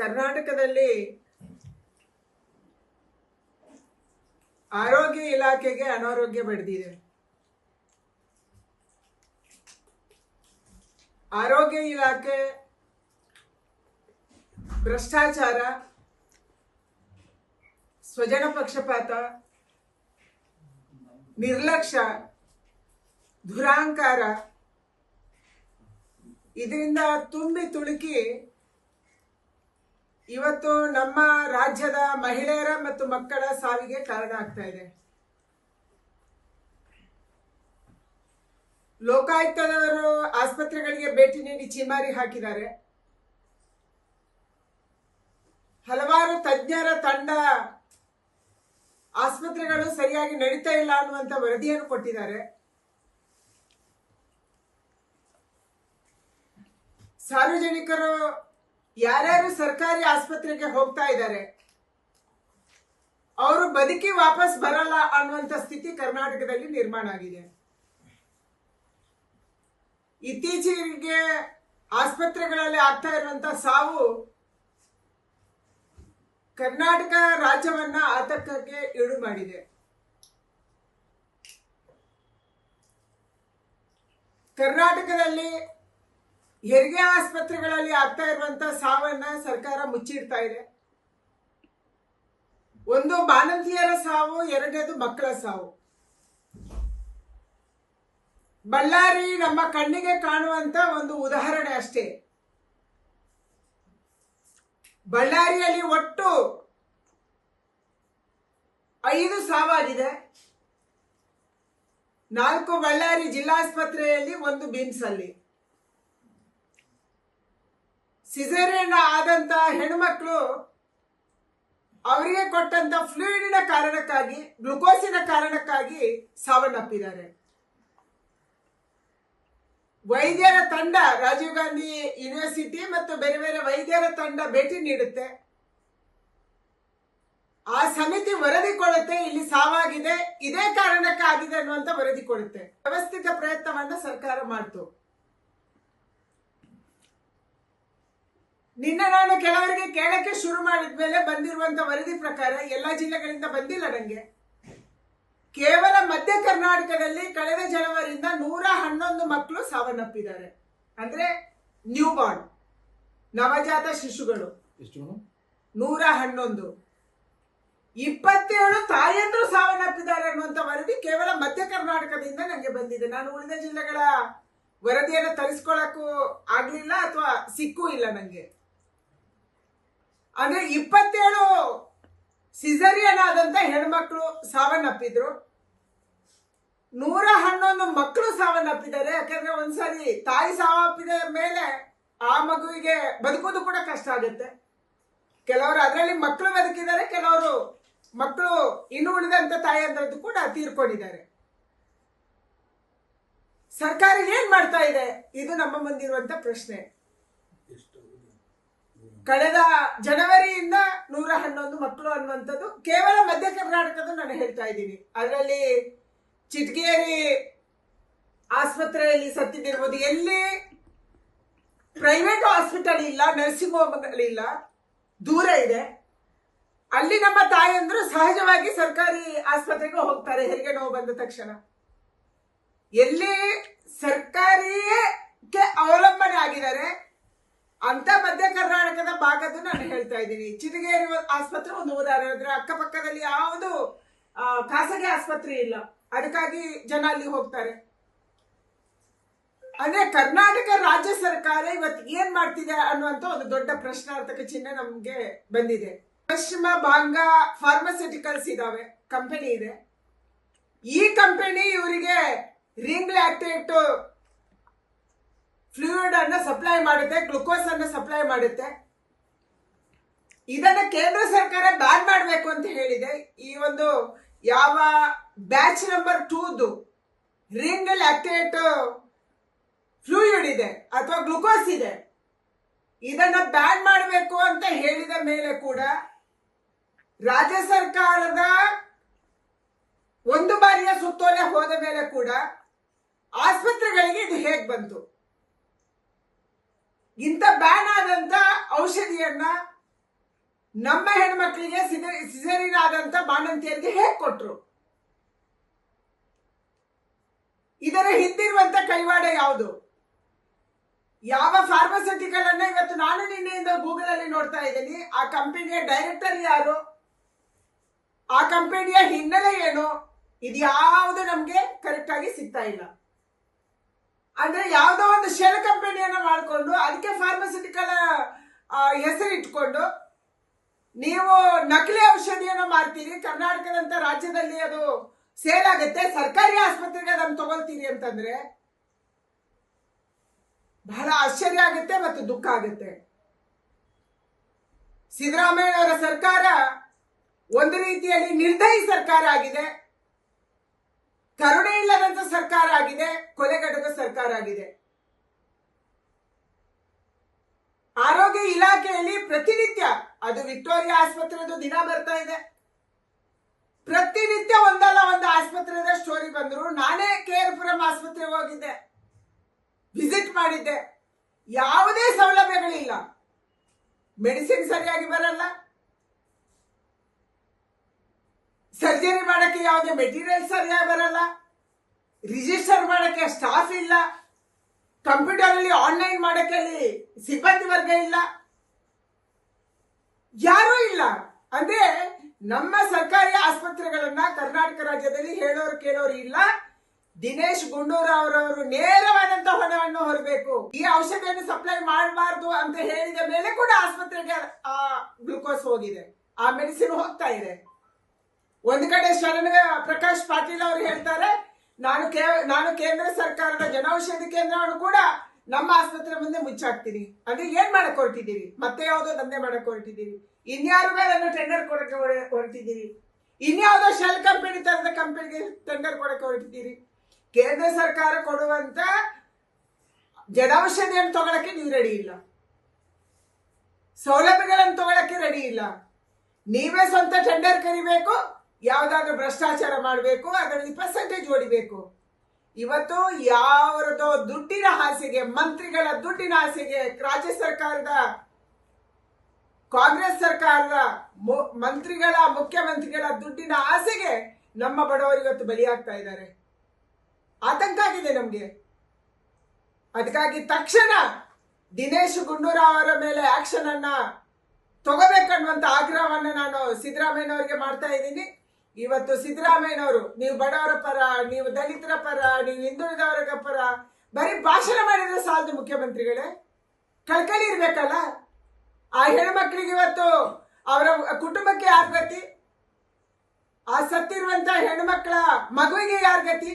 ಕರ್ನಾಟಕದಲ್ಲಿ ಆರೋಗ್ಯ ಇಲಾಖೆಗೆ ಅನಾರೋಗ್ಯ ಬಡ್ದಿದೆ. ಆರೋಗ್ಯ ಇಲಾಖೆ ಭ್ರಷ್ಟಾಚಾರ, ಸ್ವಜನ ಪಕ್ಷಪಾತ, ನಿರ್ಲಕ್ಷ್ಯ, ದುರಾಂಕಾರ, ಇದರಿಂದ ತುಂಬಿ ತುಳುಕಿ ಇವತ್ತು ನಮ್ಮ ರಾಜ್ಯದ ಮಹಿಳೆಯರ ಮತ್ತು ಮಕ್ಕಳ ಸಾವಿಗೆ ಕಾರಣ ಆಗ್ತಾ ಇದೆ. ಲೋಕಾಯುಕ್ತದವರು ಆಸ್ಪತ್ರೆಗಳಿಗೆ ಭೇಟಿ ನೀಡಿ ಚಿಮಾರಿ ಹಾಕಿದ್ದಾರೆ. ಹಲವಾರು ತಜ್ಞರ ತಂಡ ಆಸ್ಪತ್ರೆಗಳು ಸರಿಯಾಗಿ ನಡೀತಾ ಇಲ್ಲ ಅನ್ನುವಂತ ವರದಿಯನ್ನು ಕೊಟ್ಟಿದ್ದಾರೆ. ಸಾರ್ವಜನಿಕರು ಯಾರ್ಯಾರು ಸರ್ಕಾರಿ ಆಸ್ಪತ್ರೆಗೆ ಹೋಗ್ತಾ ಇದ್ದಾರೆ, ಅವರು ಬದುಕಿ ವಾಪಸ್ ಬರಲ್ಲ ಅನ್ನುವಂತ ಸ್ಥಿತಿ ಕರ್ನಾಟಕದಲ್ಲಿ ನಿರ್ಮಾಣ ಆಗಿದೆ. ಇತ್ತೀಚೆಗೆ ಆಸ್ಪತ್ರೆಗಳಲ್ಲಿ ಆಗ್ತಾ ಇರುವಂತ ಸಾವು ಕರ್ನಾಟಕ ರಾಜ್ಯವನ್ನ ಆತಂಕಕ್ಕೆ ಈಡು ಮಾಡಿದೆ. ಕರ್ನಾಟಕದಲ್ಲಿ ಹೆರಿಗೆ ಆಸ್ಪತ್ರೆಗಳಲ್ಲಿ ಆಗ್ತಾ ಇರುವಂತ ಸಾವನ್ನ ಸರ್ಕಾರ ಮುಚ್ಚಿಡ್ತಾ ಇದೆ. ಒಂದು ಬಾಣಂತಿಯರ ಸಾವು, ಎರಡನೇದು ಮಕ್ಕಳ ಸಾವು. ಬಳ್ಳಾರಿ ನಮ್ಮ ಕಣ್ಣಿಗೆ ಕಾಣುವಂತ ಒಂದು ಉದಾಹರಣೆ ಅಷ್ಟೇ. ಬಳ್ಳಾರಿಯಲ್ಲಿ ಒಟ್ಟು ಐದು ಸಾವಾಗಿದೆ. ನಾಲ್ಕು ಬಳ್ಳಾರಿ ಜಿಲ್ಲಾಸ್ಪತ್ರೆಯಲ್ಲಿ ಒಂದು ಬಿಮ್ಸ್ ಅಲ್ಲಿ ಸಿಸೇರಿಯನ್ ಆದಂತ ಹೆಣ್ಮಕ್ಳು ಅವರಿಗೆ ಕೊಟ್ಟಂತ ಫ್ಲೂಯಿಡಿನ ಕಾರಣಕ್ಕಾಗಿ ಗ್ಲುಕೋಸಿನ ಕಾರಣಕ್ಕಾಗಿ ಸಾವನ್ನಪ್ಪಿದ್ದಾರೆ. ವೈದ್ಯರ ತಂಡ, ರಾಜೀವ್ ಗಾಂಧಿ ಯೂನಿವರ್ಸಿಟಿ ಮತ್ತು ಬೇರೆ ಬೇರೆ ವೈದ್ಯರ ತಂಡ ಭೇಟಿ ನೀಡುತ್ತೆ. ಆ ಸಮಿತಿ ವರದಿ ಕೊಡುತ್ತೆ, ಇಲ್ಲಿ ಸಾವಾಗಿದೆ, ಇದೇ ಕಾರಣಕ್ಕೆ ಆಗಿದೆ ಅನ್ನುವಂತ ವರದಿ ಕೊಡುತ್ತೆ. ವ್ಯವಸ್ಥಿತ ಪ್ರಯತ್ನವನ್ನ ಸರ್ಕಾರ ಮಾಡ್ತು. ನಿನ್ನೆ ನಾನು ಕೆಲವರಿಗೆ ಕೇಳಕ್ಕೆ ಶುರು ಮಾಡಿದ ಮೇಲೆ ಬಂದಿರುವಂತ ವರದಿ ಪ್ರಕಾರ ಎಲ್ಲಾ ಜಿಲ್ಲೆಗಳಿಂದ ಬಂದಿಲ್ಲ ನಂಗೆ. ಕೇವಲ ಮಧ್ಯ ಕರ್ನಾಟಕದಲ್ಲಿ ಕಳೆದ ಜನವರಿಯಿಂದ ನೂರ ಹನ್ನೊಂದು ಮಕ್ಕಳು ಸಾವನ್ನಪ್ಪಿದ್ದಾರೆ. ಅಂದ್ರೆ ನ್ಯೂ ಬಾರ್ನ್ ನವಜಾತ ಶಿಶುಗಳು. ನೂರ ಹನ್ನೊಂದು. ಇಪ್ಪತ್ತೇಳು ತಾಯಂದ್ರು ಸಾವನ್ನಪ್ಪಿದ್ದಾರೆ ಅನ್ನುವಂತ ವರದಿ ಕೇವಲ ಮಧ್ಯ ಕರ್ನಾಟಕದಿಂದ ನನಗೆ ಬಂದಿದೆ. ನಾನು ಉಳಿದ ಜಿಲ್ಲೆಗಳ ವರದಿಯನ್ನು ತರಿಸ್ಕೊಳ್ಳಕ್ಕೂ ಆಗ್ಲಿಲ್ಲ ಅಥವಾ ಸಿಕ್ಕೂ ಇಲ್ಲ ನಂಗೆ. ಅಂದ್ರೆ ಇಪ್ಪತ್ತೇಳು ಸಿಸರಿಯನ್ ಆದಂತ ಹೆಣ್ಮಕ್ಳು ಸಾವನ್ನಪ್ಪಿದ್ರು. ನೂರ ಹನ್ನೊಂದು ಮಕ್ಕಳು ಸಾವನ್ನಪ್ಪಿದ್ದಾರೆ. ಯಾಕಂದ್ರೆ ಒಂದ್ಸರಿ ತಾಯಿ ಸಾವಪ್ಪಿದ ಮೇಲೆ ಆ ಮಗುವಿಗೆ ಬದುಕೋದು ಕೂಡ ಕಷ್ಟ ಆಗುತ್ತೆ. ಕೆಲವರು ಅದರಲ್ಲಿ ಮಕ್ಕಳು ಬದುಕಿದ್ದಾರೆ, ಕೆಲವರು ಮಕ್ಕಳು ಇನ್ನು ಉಳಿದಂತ ತಾಯಿಯಂದ್ರದ್ದು ಕೂಡ ತೀರ್ಕೊಂಡಿದ್ದಾರೆ. ಸರ್ಕಾರ ಏನ್ ಮಾಡ್ತಾ ಇದೆ? ಇದು ನಮ್ಮ ಮುಂದಿರುವಂತ ಪ್ರಶ್ನೆ. ಕಳೆದ ಜನವರಿಯಿಂದ ನೂರ ಹನ್ನೊಂದು ಮಕ್ಕಳು ಅನ್ನುವಂಥದ್ದು ಕೇವಲ ಮಧ್ಯ ಕರ್ನಾಟಕದ ನಾನು ಹೇಳ್ತಾ ಇದ್ದೀನಿ. ಅದರಲ್ಲಿ ಚಿಟ್ಕೇರಿ ಆಸ್ಪತ್ರೆಯಲ್ಲಿ ಸತ್ತಿದ್ದಿರ್ಬೋದು. ಎಲ್ಲಿ ಪ್ರೈವೇಟ್ ಹಾಸ್ಪಿಟಲ್ ಇಲ್ಲ ನರ್ಸಿಂಗ್ ಹೋಮ್ಗಳಿಲ್ಲ ದೂರ ಇದೆ. ಅಲ್ಲಿ ನಮ್ಮ ತಾಯಂದ್ರು ಸಹಜವಾಗಿ ಸರ್ಕಾರಿ ಆಸ್ಪತ್ರೆಗೆ ಹೋಗ್ತಾರೆ, ಹೆರಿಗೆ ನೋವು ಬಂದ ತಕ್ಷಣ. ಎಲ್ಲಿ ಸರ್ಕಾರಿಯೇ ಅವಲಂಬನೆ ಆಗಿದ್ದಾರೆ ಅಂತ ಮಧ್ಯ ಕರ್ನಾಟಕದ ಭಾಗದ ನಾನು ಹೇಳ್ತಾ ಇದ್ದೀನಿ. ಚಿಟಗೇರಿ ಆಸ್ಪತ್ರೆ, ಒಂದು ಉದಾಹರಣೆ. ಅಂದ್ರೆ ಅಕ್ಕಪಕ್ಕದಲ್ಲಿ ಯಾವುದು ಖಾಸಗಿ ಆಸ್ಪತ್ರೆ ಇಲ್ಲ. ಅದಕ್ಕಾಗಿ ಜನ ಅಲ್ಲಿ ಹೋಗ್ತಾರೆ. ಅಂದ್ರೆ ಕರ್ನಾಟಕ ರಾಜ್ಯ ಸರ್ಕಾರ ಇವತ್ತು ಏನ್ ಮಾಡ್ತಿದೆ ಅನ್ನುವಂತ ಒಂದು ದೊಡ್ಡ ಪ್ರಶ್ನಾರ್ಥಕ ಚಿಹ್ನೆ ನಮ್ಗೆ ಬಂದಿದೆ. ಪಶ್ಚಿಮ ಬಾಂಗ ಫಾರ್ಮಸ್ಯೂಟಿಕಲ್ಸ್ ಇದಾವೆ. ಕಂಪನಿ ಇದೆ. ಈ ಕಂಪನಿ ಇವರಿಗೆ ರಿಂಗ್ ಲ್ಯಾಕ್ಟೇಟ್ ಫ್ಲೂಯಿಡ್ ಅನ್ನ ಸಪ್ಲೈ ಮಾಡುತ್ತೆ ಗ್ಲುಕೋಸ್ ಅನ್ನು ಸಪ್ಲೈ ಮಾಡುತ್ತೆ. ಇದನ್ನ ಕೇಂದ್ರ ಸರ್ಕಾರ ಬ್ಯಾನ್ ಮಾಡಬೇಕು ಅಂತ ಹೇಳಿದೆ. ಈ ಒಂದು ಯಾವ ಬ್ಯಾಚ್ ನಂಬರ್ ಟೂದು ರಿಂಗ್ ಲ್ಯಾಕ್ಟೇಟ್ ಫ್ಲೂಯಿಡ್ ಇದೆ ಅಥವಾ ಗ್ಲುಕೋಸ್ ಇದೆ, ಇದನ್ನ ಬ್ಯಾನ್ ಮಾಡಬೇಕು ಅಂತ ಹೇಳಿದ ಮೇಲೆ ಕೂಡ ರಾಜ್ಯ ಸರ್ಕಾರದ ಒಂದು ಬಾರಿಯ ಸುತ್ತೋಲೆ ಹೋದ ಮೇಲೆ ಕೂಡ ಆಸ್ಪತ್ರೆಗಳಿಗೆ ಇದು ಹೇಗೆ ಬಂತು? ಇಂಥ ಬ್ಯಾನ್ ಆದಂತ ಔಷಧಿಯನ್ನ ನಮ್ಮ ಹೆಣ್ಮಕ್ಳಿಗೆ ಸಿಜರಿನ್ ಆದಂಥ ಬಾಣಂತಿಯರಿಗೆ ಹೇಗೆ ಕೊಟ್ರು? ಇದರ ಹಿಂದಿರುವಂತ ಕೈವಾಡ ಯಾವುದು? ಯಾವ ಫಾರ್ಮಸ್ಯೂಟಿಕಲ್ ಅನ್ನ ಇವತ್ತು ನಾನು ನಿನ್ನೆಯಿಂದ ಗೂಗಲ್ ಅಲ್ಲಿ ನೋಡ್ತಾ ಇದ್ದೀನಿ. ಆ ಕಂಪನಿಯ ಡೈರೆಕ್ಟರ್ ಯಾರು? ಆ ಕಂಪನಿಯ ಹಿನ್ನೆಲೆ ಏನು? ಇದ್ಯಾವುದು ನಮ್ಗೆ ಕರೆಕ್ಟ್ ಆಗಿ ಸಿಗ್ತಾ ಇಲ್ಲ. ಅಂದ್ರೆ ಯಾವುದೋ ಒಂದು ಶೆಲ್ ಕಂಪನಿಯನ್ನ ಮಾಡಿಕೊಂಡು ಅದಕ್ಕೆ ಫಾರ್ಮಸ್ಯೂಟಿಕಲ್ ಹೆಸರು ಇಟ್ಕೊಂಡು ನೀವು ನಕಲಿ ಔಷಧಿಯನ್ನು ಮಾಡ್ತೀರಿ, ಕರ್ನಾಟಕದಂತ ರಾಜ್ಯದಲ್ಲಿ ಅದು ಸೇಲ್ ಆಗುತ್ತೆ, ಸರ್ಕಾರಿ ಆಸ್ಪತ್ರೆಗೆ ಅದನ್ನು ತಗೊಳ್ತೀರಿ ಅಂತಂದ್ರೆ ಬಹಳ ಆಶ್ಚರ್ಯ ಆಗುತ್ತೆ ಮತ್ತು ದುಃಖ ಆಗುತ್ತೆ. ಸಿದ್ದರಾಮಯ್ಯ ಅವರ ಸರ್ಕಾರ ಒಂದು ರೀತಿಯಲ್ಲಿ ನಿರ್ದಯಿ ಸರ್ಕಾರ ಆಗಿದೆ. ಕರುಣೆ ಇಲ್ಲದಂತ ಸರ್ಕಾರ ಆಗಿದೆ ಕೊಲೆಗಡಕ ಸರ್ಕಾರ ಆಗಿದೆ. ಆರೋಗ್ಯ ಇಲಾಖೆಯಲ್ಲಿ ಪ್ರತಿನಿತ್ಯ, ಅದು ವಿಕ್ಟೋರಿಯಾ ಆಸ್ಪತ್ರೆದು ದಿನ ಬರ್ತಾ ಇದೆ. ಪ್ರತಿನಿತ್ಯ ಒಂದಲ್ಲ ಒಂದು ಆಸ್ಪತ್ರೆದ ಸ್ಟೋರಿ ಬಂದ್ರು. ನಾನೇ ಕೇರ್ಪುರಂ ಆಸ್ಪತ್ರೆಗೆ ಹೋಗಿದ್ದೆ. ವಿಸಿಟ್ ಮಾಡಿದ್ದೆ. ಯಾವುದೇ ಸೌಲಭ್ಯಗಳಿಲ್ಲ. ಮೆಡಿಸಿನ್ ಸರಿಯಾಗಿ ಬರಲ್ಲ. ಸರ್ಜರಿ ಮಾಡಕ್ಕೆ ಯಾವುದೇ ಮೆಟೀರಿಯಲ್ ಸರಿಯಾಗಿ ಬರಲ್ಲ. ರಿಜಿಸ್ಟರ್ ಮಾಡಕ್ಕೆ ಸ್ಟಾಫ್ ಇಲ್ಲ. ಕಂಪ್ಯೂಟರ್ ಅಲ್ಲಿ ಆನ್ಲೈನ್ ಮಾಡಕ್ಕೆ ಸಿಬ್ಬಂದಿ ವರ್ಗ ಇಲ್ಲ. ಯಾರೂ ಇಲ್ಲ. ಅಂದ್ರೆ ನಮ್ಮ ಸರ್ಕಾರಿ ಆಸ್ಪತ್ರೆಗಳನ್ನ ಕರ್ನಾಟಕ ರಾಜ್ಯದಲ್ಲಿ ಹೇಳೋರು ಕೇಳೋರು ಇಲ್ಲ. ದಿನೇಶ್ ಗುಂಡೂರ ಅವರವರು ನೇರವಾದಂತ ಹೊಣವನ್ನು ಹೊರಬೇಕು. ಈ ಔಷಧಿಯನ್ನು ಸಪ್ಲೈ ಮಾಡಬಾರ್ದು ಅಂತ ಹೇಳಿದ ಮೇಲೆ ಕೂಡ ಆಸ್ಪತ್ರೆಗೆ ಆ ಗ್ಲುಕೋಸ್ ಹೋಗಿದೆ. ಆ ಮೆಡಿಸಿನ್ ಹೋಗ್ತಾ ಇದೆ. ಒಂದು ಕಡೆ ಶರಣ ಪ್ರಕಾಶ್ ಪಾಟೀಲ್ ಅವರು ಹೇಳ್ತಾರೆ, ನಾನು ನಾನು ಕೇಂದ್ರ ಸರ್ಕಾರದ ಜನೌಷಧಿ ಕೇಂದ್ರವನ್ನು ಕೂಡ ನಮ್ಮ ಆಸ್ಪತ್ರೆ ಮುಂದೆ ಮುಚ್ಚಾಕ್ತೀನಿ. ಅಂದ್ರೆ ಏನ್ ಮಾಡಕ್ ಹೊರಟಿದ್ದೀರಿ ಮತ್ತೆ ಯಾವ್ದೋ ದಂಧೆ ಮಾಡಕ್ ಹೊರಟಿದ್ದೀರಿ ಇನ್ಯಾರು ಮೇಲೆ ಟೆಂಡರ್ ಕೊಡಕ್ಕೆ ಹೊರ- ಹೊರಟಿದ್ದೀರಿ? ಇನ್ಯಾವುದೋ ಶೆಲ್ ಕಂಪನಿ ತರದ ಕಂಪನಿಗೆ ಟೆಂಡರ್ ಕೊಡಕ್ಕೆ ಹೊರಟಿದ್ದೀರಿ? ಕೇಂದ್ರ ಸರ್ಕಾರ ಕೊಡುವಂತ ಜನೌಷಧಿಯನ್ನು ತಗೊಳಕ್ಕೆ ನೀವು ರೆಡಿ ಇಲ್ಲ. ಸೌಲಭ್ಯಗಳನ್ನು ತಗೊಳಕ್ಕೆ ರೆಡಿ ಇಲ್ಲ. ನೀವೇ ಸ್ವಂತ ಟೆಂಡರ್ ಕರಿಬೇಕು ಯಾವ್ದಾದ್ರು ಭ್ರಷ್ಟಾಚಾರ ಮಾಡಬೇಕು, ಅದರಲ್ಲಿ ಪರ್ಸೆಂಟೇಜ್ ಹೊಡಿಬೇಕು ಇವತ್ತು ಯಾವ್ದೋ ದುಡ್ಡಿನ ಹಾಸಿಗೆ, ಮಂತ್ರಿಗಳ ದುಡ್ಡಿನ ಹಾಸಿಗೆ, ರಾಜ್ಯ ಸರ್ಕಾರದ, ಕಾಂಗ್ರೆಸ್ ಸರ್ಕಾರದ ಮಂತ್ರಿಗಳ, ಮುಖ್ಯಮಂತ್ರಿಗಳ ದುಡ್ಡಿನ ಆಸೆಗೆ ನಮ್ಮ ಬಡವರು ಇವತ್ತು ಬಲಿಯಾಗ್ತಾ ಇದ್ದಾರೆ. ಆತಂಕ ಆಗಿದೆ ನಮಗೆ. ಅದಕ್ಕಾಗಿ ತಕ್ಷಣ ದಿನೇಶ್ ಗುಂಡೂರಾವ್ ಅವರ ಮೇಲೆ ಆಕ್ಷನ್ ಅನ್ನ ತಗೋಬೇಕನ್ನುವಂತ ಆಗ್ರಹವನ್ನು ನಾನು ಸಿದ್ದರಾಮಯ್ಯನವರಿಗೆ ಮಾಡ್ತಾ ಇದ್ದೀನಿ. ಇವತ್ತು ಸಿದ್ದರಾಮಯ್ಯನವರು, ನೀವು ಬಡವರ ಪರ, ನೀವು ದಲಿತರ ಪರ, ನೀವು ಹಿಂದುಳಿದವರ ಪರ, ಬರೀ ಭಾಷಣ ಮಾಡಿದ್ರೆ ಸಾಲದು ಮುಖ್ಯಮಂತ್ರಿಗಳೇ? ಕಳ್ಕಳಿ ಇರ್ಬೇಕಲ್ಲ? ಆ ಹೆಣ್ಮಕ್ಳಿಗೆ ಇವತ್ತು ಅವರ ಕುಟುಂಬಕ್ಕೆ ಯಾರ ಗತಿ? ಆ ಸತ್ತಿರುವಂತ ಹೆಣ್ಮಕ್ಳ ಮಗುವಿಗೆ ಯಾರ ಗತಿ?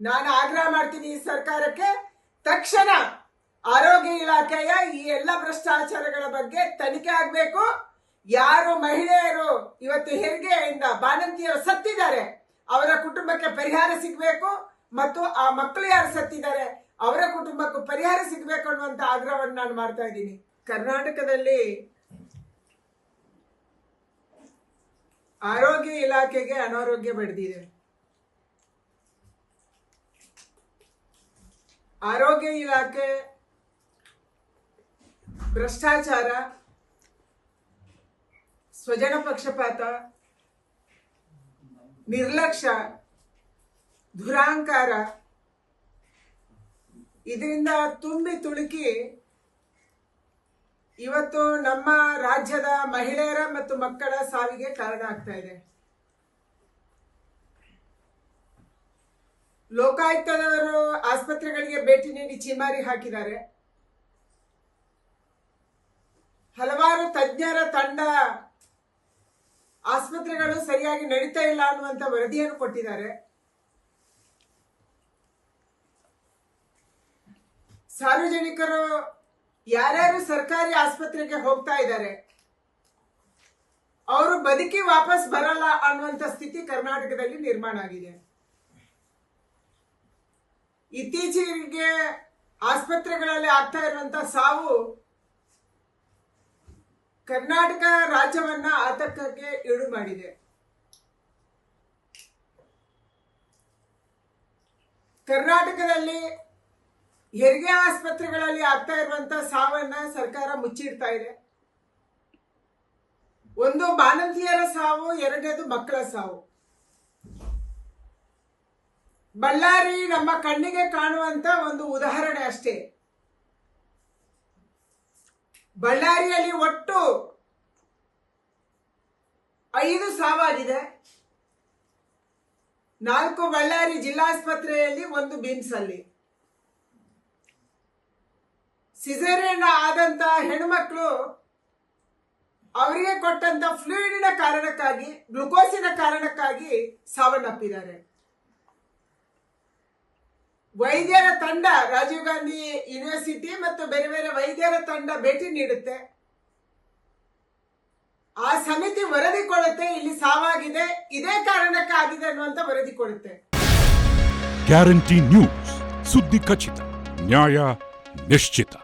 ನಾನು ಆಗ್ರಹ ಮಾಡ್ತೀನಿ ಈ ಸರ್ಕಾರಕ್ಕೆ. ತಕ್ಷಣ ಆರೋಗ್ಯ ಇಲಾಖೆಯ ಈ ಎಲ್ಲ ಭ್ರಷ್ಟಾಚಾರಗಳ ಬಗ್ಗೆ ತನಿಖೆ ಆಗಬೇಕು. ಯಾರು ಮಹಿಳೆಯರು ಇವತ್ತು ಹೆರಿಗೆಯಿಂದ ಬಾಣಂತಿಯರು ಸತ್ತಿದ್ದಾರೆ, ಅವರ ಕುಟುಂಬಕ್ಕೆ ಪರಿಹಾರ ಸಿಗಬೇಕು ಮತ್ತು ಆ ಮಕ್ಕಳು ಯಾರು ಸತ್ತಿದ್ದಾರೆ, ಅವರ ಕುಟುಂಬಕ್ಕೂ ಪರಿಹಾರ ಸಿಗಬೇಕು ಅನ್ನುವಂತ ಆಗ್ರಹವನ್ನು ನಾನು ಮಾಡ್ತಾ ಇದ್ದೀನಿ. ಕರ್ನಾಟಕದಲ್ಲಿ ಆರೋಗ್ಯ ಇಲಾಖೆಗೆ ಅನಾರೋಗ್ಯ ಬೆಳೆದಿದೆ ಆರೋಗ್ಯ ಇಲಾಖೆ ಭ್ರಷ್ಟಾಚಾರ ಸ್ವಜನ ಪಕ್ಷಪಾತ ನಿರ್ಲಕ್ಷ್ಯ ದುರಾಂಕಾರ, ಇದರಿಂದ ತುಂಬಿ ತುಳುಕಿ ಇವತ್ತು ನಮ್ಮ ರಾಜ್ಯದ ಮಹಿಳೆಯರ ಮತ್ತು ಮಕ್ಕಳ ಸಾವಿಗೆ ಕಾರಣ ಆಗ್ತಾ ಇದೆ. ಲೋಕಾಯುಕ್ತದವರು ಆಸ್ಪತ್ರೆಗಳಿಗೆ ಭೇಟಿ ನೀಡಿ ಚೀಮಾರಿ ಹಾಕಿದ್ದಾರೆ. ಹಲವಾರು ತಜ್ಞರ ತಂಡ ಆಸ್ಪತ್ರೆಗಳು ಸರಿಯಾಗಿ ನಡೀತಾ ಇಲ್ಲ ಅನ್ನುವಂತ ವರದಿಯನ್ನು ಕೊಟ್ಟಿದ್ದಾರೆ. ಸಾರ್ವಜನಿಕರು ಯಾರ್ಯಾರು ಸರ್ಕಾರಿ ಆಸ್ಪತ್ರೆಗೆ ಹೋಗ್ತಾ ಇದ್ದಾರೆ, ಅವರು ಬದುಕಿ ವಾಪಸ್ ಬರಲ್ಲ ಅನ್ನುವಂತ ಸ್ಥಿತಿ ಕರ್ನಾಟಕದಲ್ಲಿ ನಿರ್ಮಾಣ ಆಗಿದೆ. ಇತ್ತೀಚೆಗೆ ಆಸ್ಪತ್ರೆಗಳಲ್ಲಿ ಆಗ್ತಾ ಇರುವಂತ ಸಾವು ಕರ್ನಾಟಕ ರಾಜ್ಯವನ್ನ ಆತಂಕಕ್ಕೆ ಈಡು ಮಾಡಿದೆ. ಕರ್ನಾಟಕದಲ್ಲಿ ಹೆರಿಗೆ ಆಸ್ಪತ್ರೆಗಳಲ್ಲಿ ಆಗ್ತಾ ಇರುವಂತ ಸಾವನ್ನ ಸರ್ಕಾರ ಮುಚ್ಚಿಡ್ತಾ ಇದೆ. ಒಂದು ಬಾಣಂತಿಯರ ಸಾವು, ಎರಡನೇದು ಮಕ್ಕಳ ಸಾವು. ಬಳ್ಳಾರಿ ನಮ್ಮ ಕಣ್ಣಿಗೆ ಕಾಣುವಂತ ಒಂದು ಉದಾಹರಣೆ ಅಷ್ಟೇ. ಬಳ್ಳಾರಿಯಲ್ಲಿ ಒಟ್ಟು ಐದು ಸಾವಾಗಿದೆ. ನಾಲ್ಕು ಬಳ್ಳಾರಿ ಜಿಲ್ಲಾಸ್ಪತ್ರೆಯಲ್ಲಿ ಒಂದು ಬಿಮ್ಸ್ ಅಲ್ಲಿ ಸಿಸೇರಿಯನ್ ಆದಂತ ಹೆಣ್ಮಕ್ಳು ಅವರಿಗೆ ಕೊಟ್ಟಂತ ಫ್ಲೂಯಿಡಿನ ಕಾರಣಕ್ಕಾಗಿ ಗ್ಲುಕೋಸಿನ ಕಾರಣಕ್ಕಾಗಿ ಸಾವನ್ನಪ್ಪಿದ್ದಾರೆ. ವೈದ್ಯರ ತಂಡ, ರಾಜೀವ್ ಗಾಂಧಿ ಯೂನಿವರ್ಸಿಟಿ ಮತ್ತು ಬೇರೆ ಬೇರೆ ವೈದ್ಯರ ತಂಡ ಭೇಟಿ ನೀಡುತ್ತೆ. ಆ ಸಮಿತಿ ವರದಿ ಕೊಡುತ್ತೆ, ಇಲ್ಲಿ ಸಾವಾಗಿದೆ. ಇದೇ ಕಾರಣಕ್ಕೆ ಆಗಿದೆ ಅನ್ನುವಂತ ವರದಿ ಕೊಡುತ್ತೆ. ಗ್ಯಾರಂಟಿ ನ್ಯೂಸ್ ಸುದ್ದಿ ಖಚಿತ ನ್ಯಾಯ ನಿಶ್ಚಿತ